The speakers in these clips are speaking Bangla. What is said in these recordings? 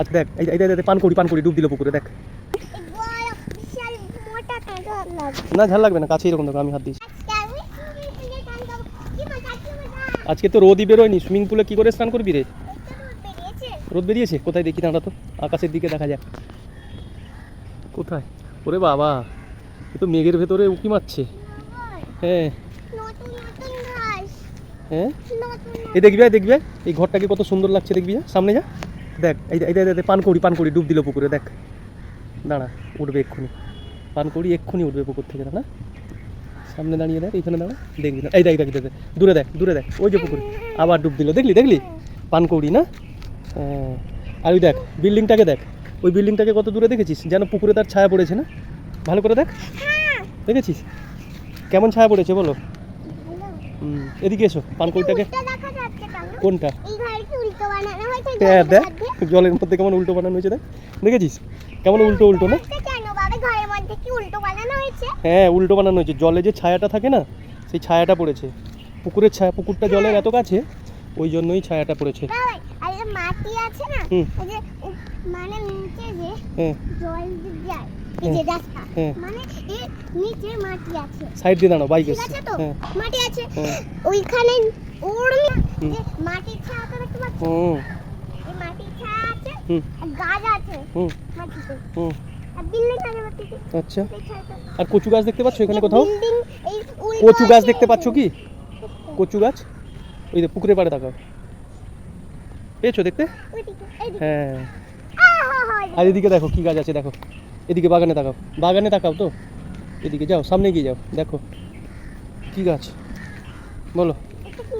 আচ্ছা দেখ এই দেখ, পান করি পান করি ডুব দিল পুকুরে দেখ। না ঝাল লাগবে না কাছে এরকম দেখো আমি হাত দিয়েছি। আজকে তো রোদই বেরোয়নি সুইমিং পুলে কি করে স্নান করবি রে? রোদ বেরিয়েছে? কোথায় দেখি দাঁড়া তো আকাশের দিকে দেখা যাক। কোথায়? ওরে বাবা এ তো মেঘের ভেতরে উকি মারছে। হ্যাঁ। হ্যাঁ? এই দেখবি দেখবি। এই ঘরটাকে কত সুন্দর লাগছে দেখবি যা সামনে যা। দেখ এই পান করি পান করি ডুব দিল পুকুরে দেখ। দাঁড়া উঠবে এক্ষুনি। পান করি এক্ষুনি উঠবে পুকুর থেকে দাঁড়া সামনে দাঁড়িয়ে দেখ এইখানে দাঁড়া দেখবি না। এই দেখ দেখ দেখ। দূরে দেখ দূরে দেখ ওই যে পুকুরে। আবার ডুব দিল দেখলি দেখলি? পান করি না? হ্যাঁ। আর ওই দেখ বিল্ডিংটাকে দেখ। ওই বিল্ডিংটাকে কত দূরে দেখেছিস? যেন পুকুরে তার ছায়া পড়েছে না? ভালো করে দেখ। দেখেছিস? কেমন ছায়া পড়েছে বলো? এদিকে এসো কেন কোনটা? দেখ? জলের মধ্যে কেমন উল্টো বানানো হয়েছে দেখ? দেখেছিস? কেমন উল্টো উল্টো না? হ্যাঁ উল্টো বানানো হয়েছে। জলে যে ছায়াটা থাকে না সেই ছায়াটা পড়েছে। পুকুরের ছায়া পুকুরটা জলের এত কাছে ওই জন্যই ছায়াটা পড়েছে। মাটি আছে না মানে নিচে যে হ্যাঁ। জল যায় হ্যাঁ। মানে সাইড দিয়ে দাঁড়াও বাইক। ঠিক আছে হ্যাঁ। মাটি আছে। হ্যাঁ। ওইখানে ওর হুম। যে দেখতে পাচ্ছ হুম এই মাটির ছায়া আছে হুম আর গাছ আছে। হুম। মাটিতে। হুম। বিল্ডিং আছে মাটিতে। আচ্ছা। আর কচু গাছ দেখতে পাচ্ছ এখানে কোথাও? কচু গাছ দেখতে পাচ্ছ কি? কচু গাছ? ওই যে পুকুরে পাড়ে তাকাও পেয়েছ দেখতে? হ্যাঁ। আর এদিকে দেখো কি গাছ আছে দেখো। এদিকে বাগানে তাকাও। বাগানে তাকাও তো। এদিকে যাও সামনে গিয়ে যাও দেখো। কি গাছ? বলো। এটা কি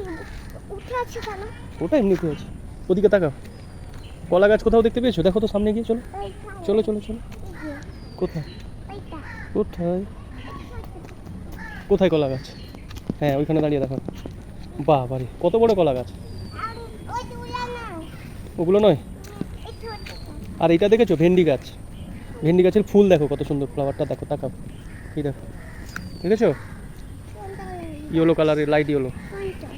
উঠে ওটা এমনিতে আছে। ওদিকে তাকাও। কলা গাছ কোথাও দেখতে পেয়েছ? দেখো তো সামনে গিয়ে, চলো। চলো চলো চলো। কোথায়? কোথায়? কোথায় কলা গাছ? হ্যাঁ ওইখানে দাঁড়িয়ে দেখো। বাহ বাড়ি কত বড় কলা গাছ? ওগুলো নয়? আর এটা দেখেছ? ভেন্ডি গাছ। ভেন্ডি গাছের ফুল দেখো, কত সুন্দর ফ্লাওয়ারটা দেখো, তাকাও। এই দেখো। দেখেছ? ইয়েলো কালারের লাইট ইয়েলো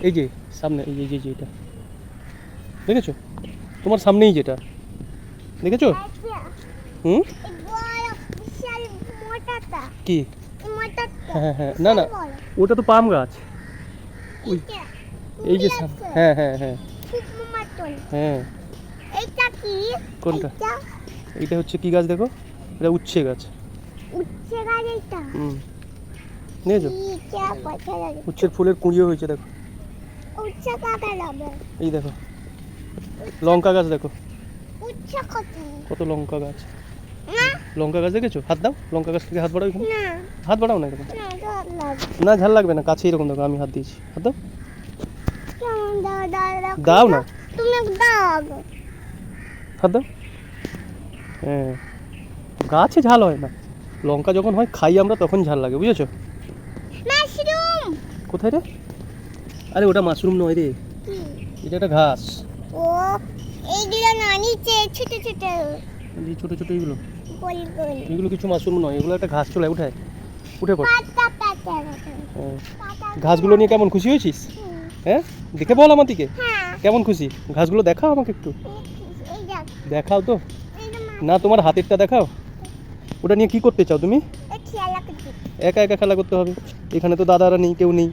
এই যে, সামনে এই যে এই যে এটা। দেখেছ? তোমার সামনেই যেটা। দেখেছ? আচ্ছা, হুম? কি? হ্যাঁ হ্যাঁ না না ওটা তো পাম গাছ। ওই এই যে হ্যাঁ হ্যাঁ হ্যাঁ। হ্যাঁ। এইটা কি? কোনটা? এইটা হচ্ছে কি গাছ দেখো? এটা উচ্ছে গাছ। উচ্ছে গাছ এইটা। হুম। নিয়েছো ইটা উচ্ছের ফুলের কুঁড়িও হয়েছে দেখো। উচ্ছে কাকা লাগে। এই দেখো। লঙ্কা গাছ দেখো। কত? লঙ্কা গাছ। লঙ্কা গাছ দেখেছ? হাত দাও। লঙ্কা গাছ থেকে হাত বাড়াও এখানে। হাত বাড়াও না এরকম না, ঝাল লাগবে না। কাছে এরকম দেখো আমি হাত দিয়েছি। হাত দাও। দাও, না। হাত দাও। হ্যাঁ। গাছে ঝাল হয় না। লঙ্কা যখন হয় খাই আমরা তখন ঝাল লাগে। বুঝেছ? কোথায় রে? আরে ওটা মাশরুম নয় রে। এটা একটা ঘাস। ও এইগুলো না নিচে ছোট ছোট। এই ছোটো ছোটো এইগুলো? গোল গোল। এগুলো কিছু মাশরুম নয় এগুলো একটা ঘাস চলে উঠায় উঠে পড়। ঘাসগুলো নিয়ে কেমন খুশি হয়েছিস? হ্যাঁ? দেখে বল আমার দিকে হ্যাঁ। কেমন খুশি? ঘাসগুলো দেখাও আমাকে একটু। দেখাও তো। না তোমার হাতেরটা দেখাও। ওটা নিয়ে কি করতে চাও তুমি? একা একা খেলা করতে হবে। এখানে তো দাদারা নেই কেউ নেই।